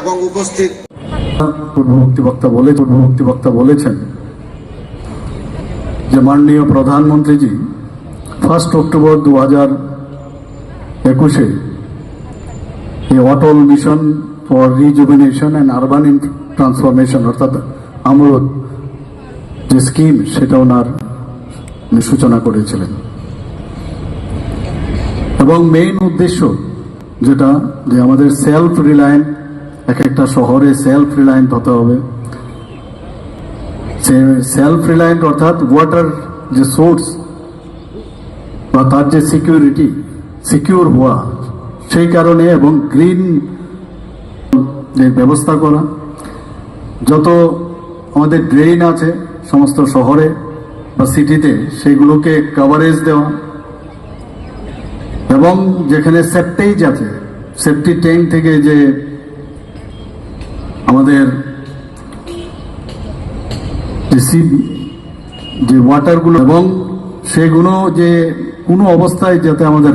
এবং উপস্থিত পূর্ববর্তী বক্তা বলে পূর্ববর্তী বক্তা বলেছেন যে মাননীয় প্রধানমন্ত্রীজি ফার্স্ট অক্টোবর দু হাজার একুশে এই Atal mission for rejuvenation and urban transformation অর্থাৎ আমরত যে স্কিম সেটা ওনার সূচনা করেছিলেন। এবং মেইন উদ্দেশ্য যেটা যে আমাদের সেলফ রিলায়েন্ট এক একটা শহরে সেলফ রিলায়েন্ট হতে হবে। সেলফ রিলায়েন্ট অর্থাৎ ওয়াটার যে সোর্স বা তার যে সিকিউরিটি সিকিউর হওয়া, সেই কারণে এবং গ্রিন ব্যবস্থা করা। যত আমাদের ড্রেন আছে সমস্ত শহরে বা সিটিতে সেগুলোকে কভারেজ দেওয়া। এবং যেখানে সেপ্টেজ আছে সেফটি ট্যাঙ্ক থেকে যে আমাদের যে ওয়াটারগুলো এবং সেগুলো যে কোনো অবস্থায় যাতে আমাদের